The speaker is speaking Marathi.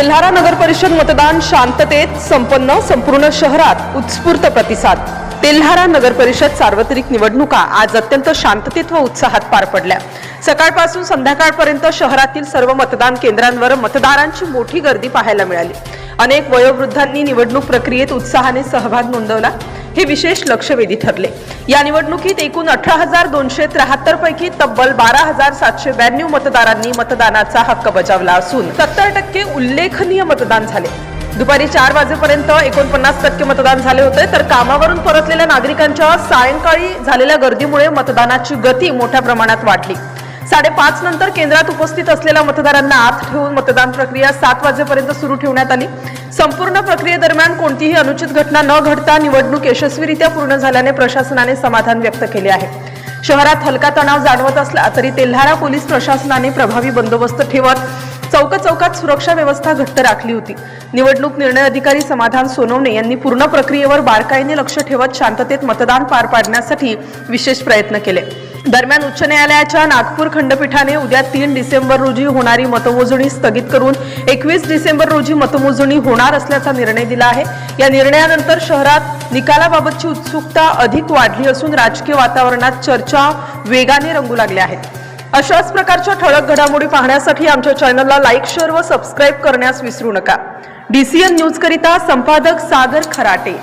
तेल्हारा नगर परिषद मतदान शांततेत संपन्न संपूर्ण शहरात उत्स्फूर्त प्रतिसाद. तेल्हारा नगर परिषद सार्वत्रिक निवडणुका आज अत्यंत शांततेत व उत्साहात पार पडल्या. सकाळपासून संध्याकाळपर्यंत शहरातील सर्व मतदान केंद्रांवर मतदारांची मोठी गर्दी पाहायला मिळाली. अनेक वयोवृद्धांनी निवडणूक प्रक्रियेत उत्साहाने सहभाग नोंदवला. हे विशेष लक्षवेधी ठरले. या निवडणुकीत एकूण अठरा हजार दोनशे त्र्याहत्तर पैकी तब्बल बारा हजार सातशे ब्याण्णव मतदारांनी मतदानाचा हक्क बजावला असून सत्तर टक्के उल्लेखनीय मतदान झाले. दुपारी चार वाजेपर्यंत एकोणपन्नास टक्के मतदान झाले होते तर कामावरून परतलेल्या नागरिकांच्या सायंकाळी झालेल्या गर्दीमुळे मतदानाची गती मोठ्या प्रमाणात वाढली. साडेपाच नंतर केंद्रात उपस्थित असलेल्या मतदारांना आत ठेवून मतदान प्रक्रिया सात वाजेपर्यंत सुरू ठेवण्यात आली. संपूर्ण प्रक्रियेदरम्यान कोणतीही अनुचित घटना न घडता निवडणूक यशस्वीरित्या पूर्ण झाल्याने प्रशासनाने समाधान व्यक्त केले आहे. शहरात हलका तणाव जाणवत असला तरी तेल्हारा पोलीस प्रशासनाने प्रभावी बंदोबस्त ठेवत चौक चौकात सुरक्षा व्यवस्था घट्ट राखली होती. निवडणूक निर्णय अधिकारी समाधान सोनवणे यांनी पूर्ण प्रक्रियेवर बारकाईने लक्ष ठेवत शांततेत मतदान पार पाडण्यासाठी विशेष प्रयत्न केले. दरम्यान उच्च न्यायालयाच्या नागपूर खंडपीठाने उद्या तीन डिसेंबर रोजी होणारी मतमोजणी स्थगित करून एकवीस डिसेंबर रोजी मतमोजणी होणार असल्याचा निर्णय दिला आहे. या निर्णयानंतर शहरात निकालाबाबतची उत्सुकता अधिक वाढली असून राजकीय वातावरणात चर्चा वेगाने रंगू लागल्या आहेत. अशाच प्रकारच्या ठळक घडामोडी पाहण्यासाठी आमच्या चॅनलला लाईक शेअर व सबस्क्राईब करण्यास विसरू नका. डीसीएन न्यूज करिता संपादक सागर खराटे.